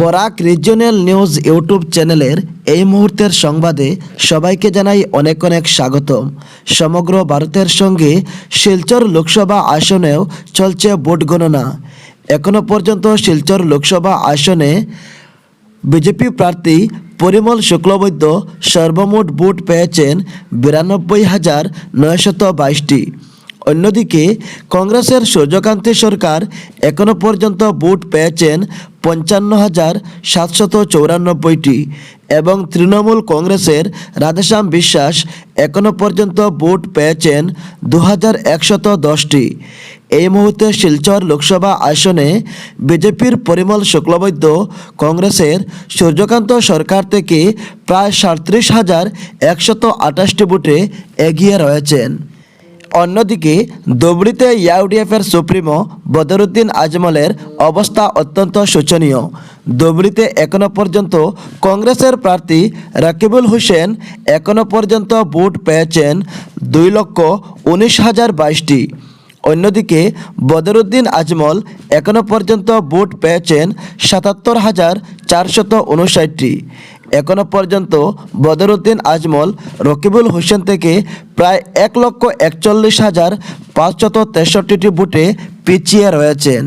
Barak regional news YouTube চ্যানেলের এই মুহূর্তের সংবাদে সবাইকে জানাই অনেক অনেক স্বাগতম। সমগ্র ভারতের সঙ্গে শিলচর লোকসভা আসনেও চলছে ভোট গণনা। এখনও পর্যন্ত শিলচর লোকসভা আসনে বিজেপি প্রার্থী পরিমল শুক্লবৈদ্য সর্বমোট ভোট পেয়েছেন বিরানব্বই হাজার নয়শত বাইশটি। অন্যদিকে কংগ্রেসের সূর্যকান্তি সরকার এখনও পর্যন্ত ভোট পেয়েছেন পঞ্চান্ন হাজার সাতশত চৌরানব্বইটি এবং তৃণমূল কংগ্রেসের রাধেশ্যাম বিশ্বাস এখনও পর্যন্ত ভোট পেয়েছেন দু হাজার একশত দশটি। এই মুহূর্তে শিলচর লোকসভা আসনে বিজেপির পরিমল শুক্লবৈদ্য কংগ্রেসের সূর্যকান্ত সরকার থেকে প্রায় সাঁত্রিশ হাজার একশত আঠাশটি ভোটে এগিয়ে রয়েছেন। অন্যদিকে, ধুবড়িতে ইউডিএফের সুপ্রিমো বদরুদ্দিন আজমলের অবস্থা অত্যন্ত শোচনীয়। ধুবড়িতে এখনও পর্যন্ত কংগ্রেসের প্রার্থী রাকিবুল হোসেন এখনও পর্যন্ত ভোট পেয়েছেন দুই লক্ষ উনিশ হাজার বাইশটি। অন্যদিকে, বদরুদ্দিন আজমল এখনও পর্যন্ত ভোট পেয়েছেন সাতাত্তর হাজার চারশত উনষাটটি। এখনও পর্যন্ত বদরুদ্দিন আজমল, রকিবুল হোসেন থেকে প্রায় এক লক্ষ একচল্লিশ হাজার পাঁচশত তেষট্টিটি বুটে পিছিয়ে রয়েছেন।